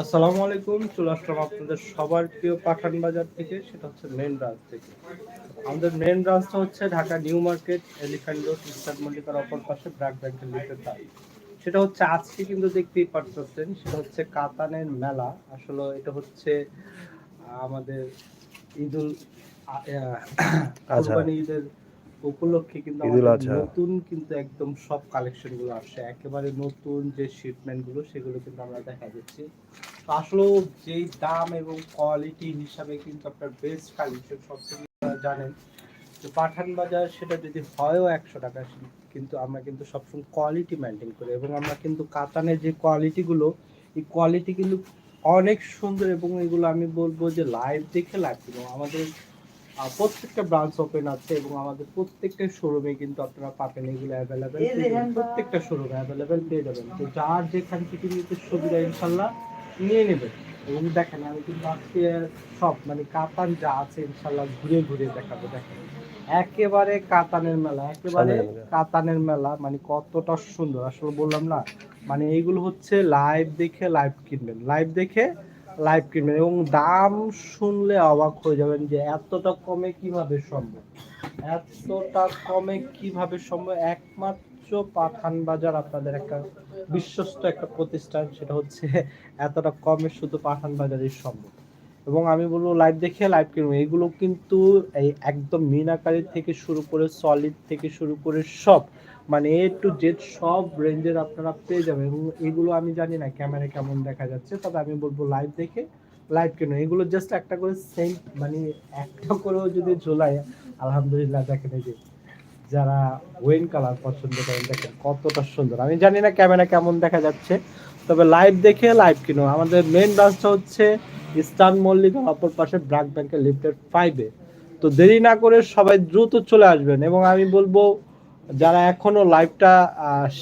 আসসালামু আলাইকুম চলে আসলাম আপনাদের সবার প্রিয় পাঠান বাজার থেকে সেটা হচ্ছে মেন ব্রাঞ্চ থেকে। আমাদের মেন ব্রাঞ্চটা হচ্ছে Dhaka new market elephant road eastern মল্লিকার অপর পাশে ব্র্যাক ব্যাংকের লিফের তাই সেটা হচ্ছে আজকে কিন্তু দেখতেই পারতেছেন সেটা হচ্ছে কাতানের মেলা। আসলে এটা হচ্ছে আমাদের ঈদুল। কুরবানি ঈদের উপলক্ষে কিন্তু আমাদের নতুন কিন্তু একদম সব কালেকশনগুলো আসছে একেবারে নতুন যে শিপমেন্টগুলো সেগুলো কিন্তু আমরা দেখা দিচ্ছি তো আসলে যেই দাম এবং কোয়ালিটি হিসাবে কিন্তু আপনার বেস্ট কালেকশন সব থেকে আপনারা জানেন। যে পাঠান বাজার সেটা যদি হয়ও একশো টাকা কিন্তু আমরা কিন্তু সবসময় কোয়ালিটি মেনটেন করি। এবং আমরা কিন্তু কাতানের যে কোয়ালিটি গুলো এই কোয়ালিটি কিন্তু অনেক সুন্দর। এবং এগুলো আমি বলব যে লাইভ দেখে লাগছিল আমাদের প্রত্যেকটা ব্রাঞ্চ ওপেন আছে এবং আমাদের প্রত্যেকটা শোরুমে কিন্তু আপনারা পাবেন এগুলো অ্যাভেলেবেল প্রত্যেকটা শোরুমে অ্যাভেলেবেল পেয়ে যাবেন। তো যার যেখান থেকে নিতে সুবিধা ইনশাল্লাহ নিয়ে নেবেন এবং দেখেন আমি কিন্তু আজকে সব মানে কাতান যা আছে ইনশাল্লাহ ঘুরে ঘুরে দেখাবো দেখেন। একেবারে কাতানের মেলা একেবারে কাতানের মেলা মানে কতটা সুন্দর। আসলে বললাম না মানে এইগুলো হচ্ছে লাইভ দেখে লাইভ কিনবেন। লাইভ দেখে লাইভ কিনবেন এবং দাম শুনলে অবাক হয়ে যাবেন যে এতটা কমে কীভাবে সম্ভব? এতটা কমে কীভাবে সম্ভব? একমাত্র পাঠান বাজার আপনাদের একটা বিশ্বস্ত একটা প্রতিষ্ঠান, সেটা হচ্ছে এতটা কমে শুধু পাঠান বাজারই সম্ভব। এবং আমি বলব লাইভ দেখে লাইভ কিনবো এগুলো কিন্তু এই একদম মিনাকারি থেকে শুরু করে সলিড থেকে শুরু করে সব মানে এ টু জেড সব রেঞ্জের আপনারা পেয়ে যাবেন। এবং এগুলো আমি জানি না ক্যামেরা কেমন দেখা যাচ্ছে, তবে আমি বলব লাইভ দেখে লাইভ কেন এগুলো জাস্ট একটা করে সেম মানে একটা করেও যদি ঝোলাই আলহামদুলিল্লাহ দেখেন এই যে, যারা ওয়েন কালার পছন্দ করেন দেখেন কতটা সুন্দর। আমি জানি না ক্যামেরা কেমন দেখা যাচ্ছে তবে লাইভ দেখে লাইভ কিনো। আমাদের মেন ব্রাঞ্চটা হচ্ছে ইস্টার্ন মল্লিকা অপর পাশে ব্র্যাক ব্যাংকের লিফটের ফাইভে তো দেরি না করে সবাই দ্রুত চলে আসবেন এবং আমি বলব, যারা এখনও লাইভটা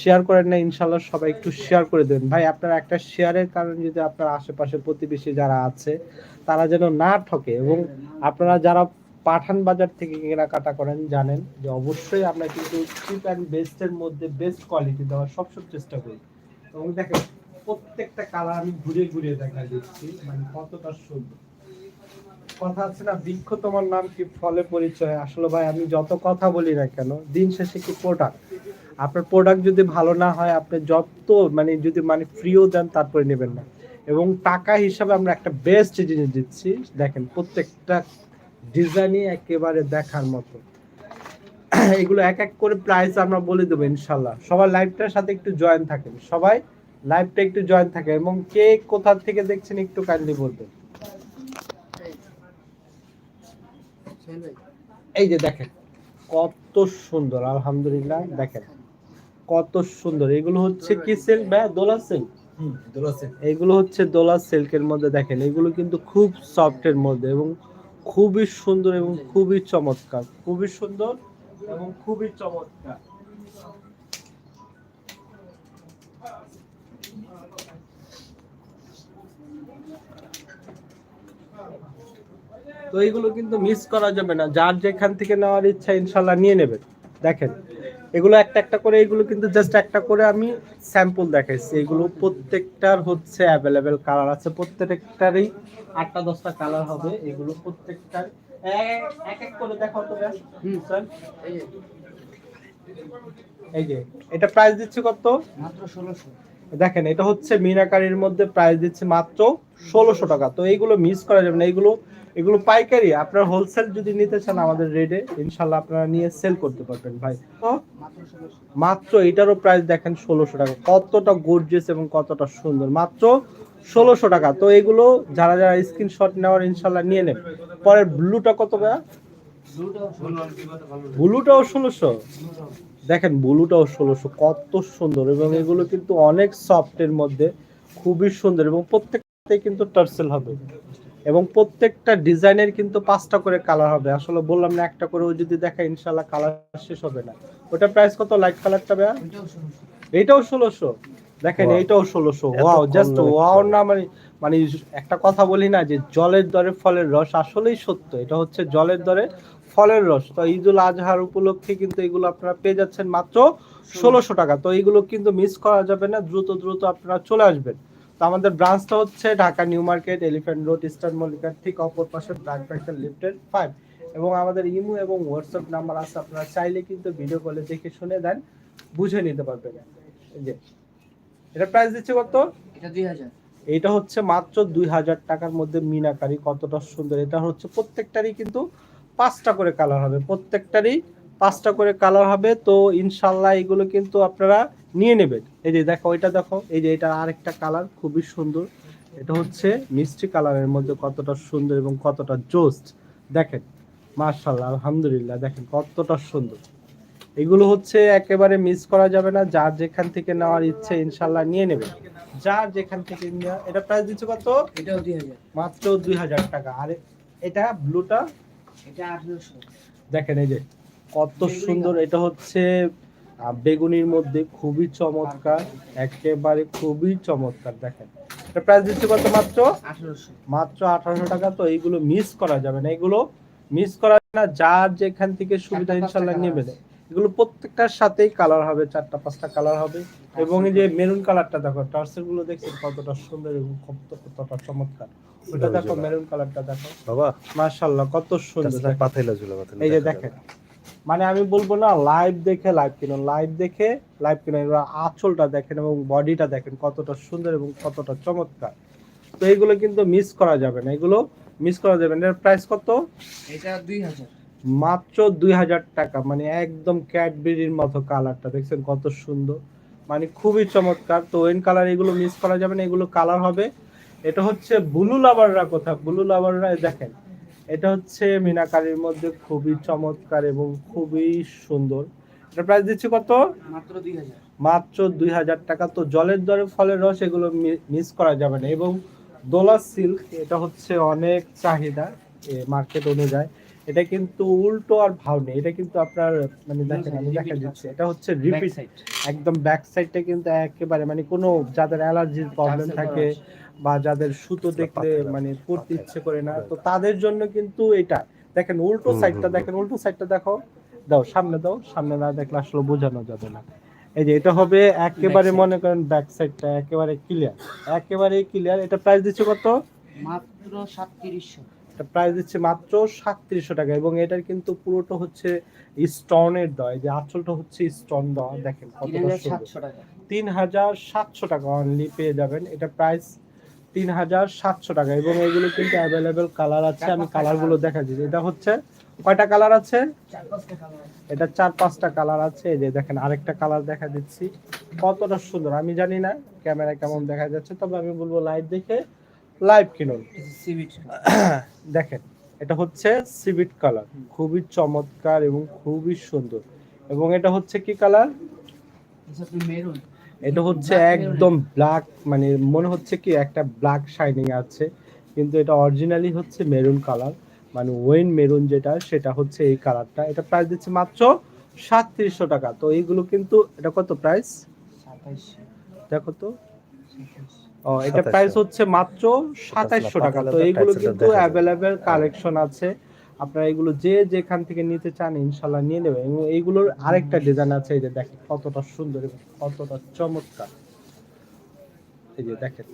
শেয়ার করেন না ইনশাল্লাহ সবাই একটু শেয়ার করে দেবেন। ভাই, আপনার একটা শেয়ারের কারণে যদি আপনার আশেপাশে প্রতিবেশী যারা আছে, তারা যেন না ঠকে এবং আপনারা যারা পাঠান বাজার থেকে কেনাকাটা করেন, জানেন যে অবশ্যই আমরা কিন্তু চিপ অ্যান্ড বেস্টের মধ্যে বেস্ট কোয়ালিটি দেওয়ার সবসময় চেষ্টা করি। এবং দেখেন প্রত্যেকটা কালার আমি ঘুরে ঘুরে দেখা দিচ্ছি মানে কতটা সুন্দর। কথা আছে না, বৃক্ষ তোমার নাম কি, ফলে পরিচয়? আসলে ভাই, আমি যত কথা বলি না কেন, দিন শেষে কি প্রোডাক্ট আপনার প্রোডাক্ট যদি ভালো না হয়, আপনি যত মানে যদি মানে ফ্রিও দেন, তারপরে নেবেন না। এবং টাকা হিসাবে আমরা একটা বেস্ট জিনিস দিচ্ছি, দেখেন, প্রত্যেকটা ডিজাইনই একেবারে দেখার মতো। এগুলো এক এক করে প্রাইস আমরা বলে দেবো, ইনশাল্লাহ। সবাই লাইভটার সাথে একটু জয়েন থাকেন। সবাই লাইভটা একটু জয়েন থাকে এবং কে কোথা থেকে দেখছেন একটু কাইন্ডলি বলবেন। এই যে দেখেন কত সুন্দর আলহামদুলিল্লাহ দেখেন কত সুন্দর। এগুলো হচ্ছে কি সিল্ক বা দোলা সিল্ক এগুলো হচ্ছে দোলা সিল্কের মধ্যে দেখেন এগুলো কিন্তু খুব সফটের মধ্যে এবং খুবই সুন্দর এবং খুবই চমৎকার খুবই সুন্দর এবং খুবই চমৎকার। তো এইগুলো কিন্তু মিস করা যাবে না। যার যেখান থেকে নেওয়ার ইচ্ছা ইনশাল্লাহ নিয়ে নেবেন দেখেন, এগুলো একটা একটা করে, এগুলো কিন্তু জাস্ট একটা করে আমি স্যাম্পল দেখাইছি। এগুলো প্রত্যেকটার হচ্ছে অ্যাভেলেবেল কালার আছে। প্রত্যেকটারই আটটা, দশটা কালার হবে। এগুলো প্রত্যেকটার এক এক করে দেখো তো স্যার এই যে এটা প্রাইস দিচ্ছে কত? মাত্র ষোলোশো। দেখেন এটা হচ্ছে মিনাকারির মধ্যে প্রাইস দিচ্ছে মাত্র ষোলোশো টাকা। তো এইগুলো মিস করা যাবে না। এগুলো এগুলো পাইকারি। আপনার হোলসেল যদি নিতে চান আমাদের রেডে ইনশাল্লাহ আপনারা নিয়ে সেল করতে পারবেন ভাই। মাত্র এটারও প্রাইস দেখেন ষোলোশো টাকা। কতটা গর্জিয়াস এবং কতটা সুন্দর। মাত্র ষোলোশো টাকা। তো এগুলো যারা যারা স্ক্রিনশট নেওয়ার ইনশাল্লাহ নিয়ে নেন। পরের ব্লুটা কত ভাইয়া? ব্লুটাও ষোলোশো? দেখেন ব্লুটাও ষোলোশো কত সুন্দর এবং এগুলো কিন্তু অনেক সফটের মধ্যে খুবই সুন্দর এবং প্রত্যেকটাই কিন্তু টার্সেল হবে। এবং প্রত্যেকটা ডিজাইনের কিন্তু পাঁচটা করে কালার হবে। আসলে বললাম না একটা করেও যদি দেখা ইনশাল্লাহ কালার শেষ হবে না। ওটা প্রাইস কত? লাইট কালারটা ভাইয়া? এটাও ষোলোশো। দেখেন এইটাও ষোলোশো। ওয়াও জাস্ট ওয়াও না মানে মানে একটা কথা বলি না যে জলের দরে ফলের রস আসলেই সত্য। এটা হচ্ছে জলের দরে ফলের রস। তো ঈদুল আজহার উপলক্ষে কিন্তু এগুলো আপনারা পেয়ে যাচ্ছেন মাত্র ষোলোশো টাকা। তো এইগুলো কিন্তু মিস করা যাবে না, দ্রুত দ্রুত আপনারা চলে আসবেন। তো আমাদের ব্রাঞ্চটা হচ্ছে Dhaka new market elephant road eastern মল্লিকার ঠিক অপর পাশে ব্লাড ব্যাংকের লিফটেড ফাইভ এবং আমাদের ইমো এবং হোয়াটসঅ্যাপ নাম্বার আছে, আপনারা চাইলে কিন্তু ভিডিও কলে দেখে শুনে দেন, বুঝে নিতে পারবেন। যে, এটা প্রাইস দিচ্ছে কত? এটা দুই হাজার। এইটা হচ্ছে মাত্র দুই হাজার টাকার মধ্যে মিনাকারি, কতটা সুন্দর। এটা হচ্ছে প্রত্যেকটারই কিন্তু পাঁচটা করে কালার হবে। প্রত্যেকটারই পাঁচটা করে কালার হবে। তো ইনশাল্লাহ এগুলো কিন্তু আপনারা নিয়ে নেবেন। এই যে দেখো, এটা দেখো, এই যে এটা আরেকটা কালার খুবই সুন্দর। এটা হচ্ছে মিষ্টি কালারের মধ্যে কতটা সুন্দর এবং কতটা জোস্ট। দেখেন মার্শাল্লাহ আলহামদুলিল্লাহ, দেখেন কতটা সুন্দর। এগুলো হচ্ছে একেবারে মিস করা যাবে না। যার যেখান থেকে নেওয়ার ইচ্ছে ইনশাল্লাহ নিয়ে নেবে। যার যেখান থেকে এটা প্রাইস দিচ্ছে কত? এটাও দুই হাজার। মাত্র দুই হাজার টাকা। আর এটা ব্লুটা এটা আঠেরোশো। দেখেন এই যে কত সুন্দর। এটা হচ্ছে বেগুনির মধ্যে খুবই চমৎকার একেবারে খুবই চমৎকার। দেখেন এটা প্রাইস দিচ্ছে কত মাত্র? আঠেরোশো। মাত্র আঠারোশো টাকা। তো এইগুলো মিস করা যাবে না। এগুলো মিস করা যাবে না। যার যেখান থেকে সুবিধা ইনশাল্লাহ নেবে। এগুলো প্রত্যেকটার সাথেই কালার হবে চারটা পাঁচটা কালার হবে। এবং এই যে মেরুন কালারটা দেখো টার্সেলগুলো দেখছেন কতটা সুন্দর এবং কত কতটা চমৎকার। ওটা দেখো মেরুন কালারটা দেখো। বাবা। মাশাআল্লাহ কত সুন্দর। পাথাইলা ঝুলা পাথাইলা এই যে দেখেন। মানে আমি বলব না লাইভ দেখে লাইভ কিনুন। লাইভ দেখে লাইভ কিনুন। এবার আঁচলটা দেখেন এবং বডিটা দেখেন কতটা সুন্দর এবং কতটা চমৎকার। তো এইগুলো কিন্তু মিস করা যাবে না। এগুলো মিস করা যাবে না। এর প্রাইস কত? এটা দুই হাজার। মাত্র দুই হাজার টাকা মানে একদম ক্যাডবেরির মতো কালারটা দেখছেন কত সুন্দর। মানে খুবই চমৎকার। তো ওয়েন কালার এগুলো মিস করা যাবে না এগুলো কালার হবে। এটা হচ্ছে ব্লু লাভাররা কোথা? ব্লু লাভাররা দেখেন এটা হচ্ছে মিনাকারির মধ্যে খুবই চমৎকার এবং খুবই সুন্দর। এটা প্রাইস দিচ্ছি কত? মাত্র দুই হাজার। মাত্র দুই হাজার টাকা। তো জলের দরে ফলের রস এগুলো মিস করা যাবে না। এবং দোলা সিল্ক এটা হচ্ছে অনেক চাহিদা মার্কেট অনুযায়ী। এটা কিন্তু উল্টো আর ভাও নেই এটা কিন্তু আপনার মানে দেখেন আমি দেখা দিচ্ছি। এটা হচ্ছে রিপিট সাইড একদম ব্যাক সাইডটা কিন্তু একেবারে মানে কোনো যাদের অ্যালার্জির প্রবলেম থাকে বা যাদের সুতো দেখলে পাতলা, মানে পড়তে ইচ্ছে করে না তো তাদের জন্য কিন্তু এটা। দেখেন উল্টো সাইডটা দেখেন উল্টো সাইডটা দেখো। দাও সামনে দাও সামনে না দেখলে আসলে বোঝানো যাবে না। এই যে এটা হবে একেবারে মনে করেন ব্যাক সাইডটা একেবারে ক্লিয়ার একেবারে ক্লিয়ার এটা প্রাইস দিচ্ছে কত? মাত্র সাতত্রিশশো। প্রাইস দিচ্ছে মাত্র সাতত্রিশশো টাকা এবং এটার কিন্তু পুরোটা হচ্ছে স্টোনের এই যে আঁচলটা হচ্ছে স্টোন দেওয়া দেখেন তিন হাজার সাতশো টাকা। তিন হাজার সাতশো টাকা অনলি পেয়ে যাবেন। এটা প্রাইস তিন হাজার সাতশো টাকা এবং এগুলো কিন্তু অ্যাভেলেবেল কালার আছে। আমি কালারগুলো দেখা দিচ্ছি এটা হচ্ছে কয়টা কালার আছে? এটা চার পাঁচটা কালার আছে। এই যে দেখেন আরেকটা কালার দেখা দিচ্ছি। কতটা সুন্দর। আমি জানি না ক্যামেরা কেমন দেখা যাচ্ছে তবে আমি বলব লাইট দেখে লাইভ কিনুন। দেখেন এটা হচ্ছে সিভিট কালার খুবই চমৎকার এবং খুবই সুন্দর। এবং এটা হচ্ছে কি কালার এটা হচ্ছে একদম ব্ল্যাক মানে মনে হচ্ছে কি একটা ব্ল্যাক শাইনিং আছে। কিন্তু এটা অরিজিনালি হচ্ছে মেরুন কালার মানে ওয়েন মেরুন যেটা সেটা হচ্ছে এই কালারটা এটা প্রাইস দিচ্ছে মাত্র সাতত্রিশশো টাকা। তো এইগুলো কিন্তু এটা কত প্রাইস দেখো তো। ও এটা 2700 প্রাইস হচ্ছে মাত্র টাকা তো এইগুলো কিন্তু কালেকশন আছে। আপনারা এগুলো যে যেখান থেকে নিতে চান নিয়ে নেবেন। এবং এইগুলোর আরেকটা ডিজাইন আছে এই যে দেখেন কতটা সুন্দর এবং কতটা চমৎকার। এই যে দেখেন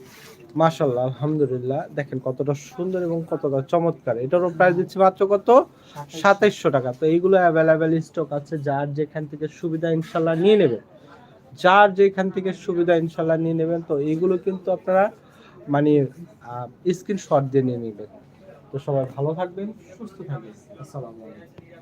মাশাল্লাহ আলহামদুলিল্লাহ দেখেন কতটা সুন্দর এবং কতটা চমৎকার। এটারও প্রাইস দিচ্ছি মাত্র কত? সাতাইশশো টাকা। তো এইগুলো অ্যাভেলেবেল স্টক আছে যার যেখান থেকে সুবিধা ইনশাল্লাহ নিয়ে নেবেন যার যেখান থেকে সুবিধা ইনশাল্লাহ নিয়ে নেবেন, তো এইগুলো কিন্তু আপনারা মানে স্ক্রিনশট দিয়ে নিয়ে নেবেন। তো সবাই ভালো থাকবেন, সুস্থ থাকবেন। আসসালামু আলাইকুম।